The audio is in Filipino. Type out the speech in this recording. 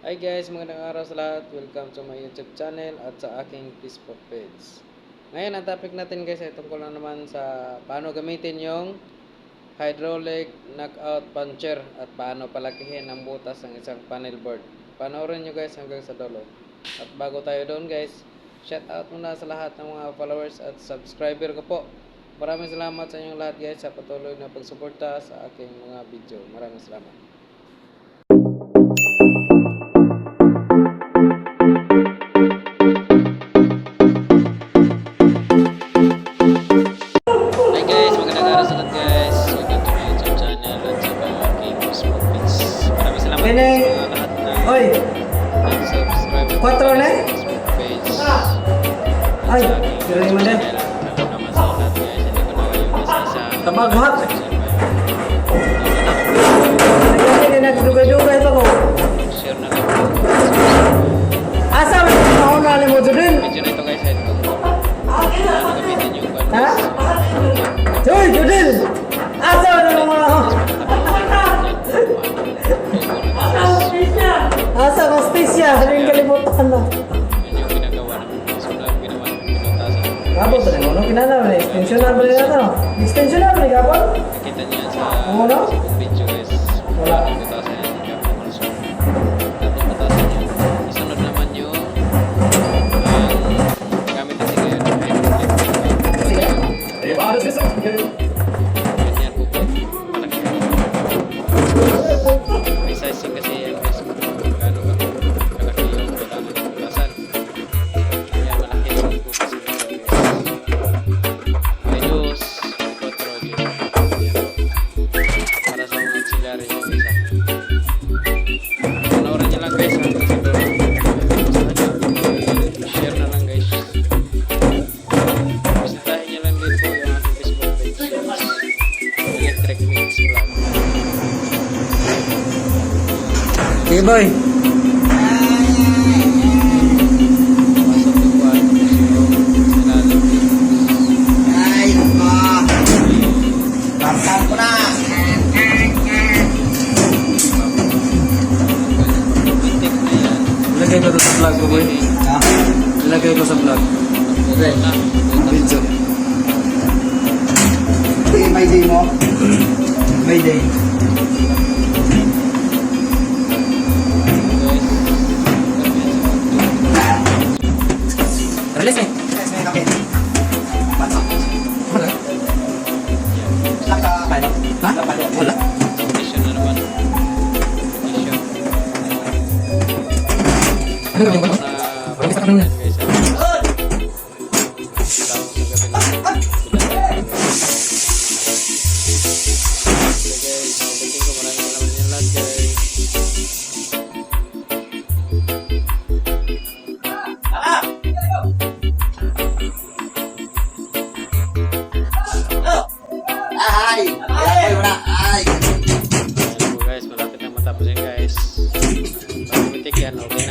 Hi guys, magandang araw sa lahat. Welcome to my YouTube channel at sa aking Facebook page. Ngayon, ang topic natin guys ay tungkol na naman sa paano gamitin yung hydraulic knockout puncher at paano palakihin ang butas ng isang panel board. Panoorin nyo guys hanggang sa dulo. At bago tayo doon guys, shout out muna sa lahat ng mga followers at subscriber ko po. Maraming salamat sa inyong lahat guys sa patuloy na pagsuporta sa aking mga video. Maraming salamat. Ay, kira eh? ah. mana? Tambah guhat. Ini nak duga-duga itu. Stisya? Haling kalimutan na. Yun yung ginagawa ng sulat, ginawa ng pinuntasan. Gabo ba na mo? Kinana ba na? Extension na ba na ito? Extension na ba na gabon? Nakita niyo yan sa video guys. Wala. Butasan yan, hindi ako also. Tapos butasan niyo. Isunod naman yung ang gamit natin ngayon ay Ganyan Sige boy. Pasok yung buwan. Sinalim. Ay, nako. Tapos ko sa vlog ko boy. Ha? Lagay ko sa vlog. Okay. Video. Sige, may day mo. May day. Release eh. Guys, may kape. Patok. Wala. Laka. Ha? Wala. Na. Ano ko? Na Walang isa ka nung la novela.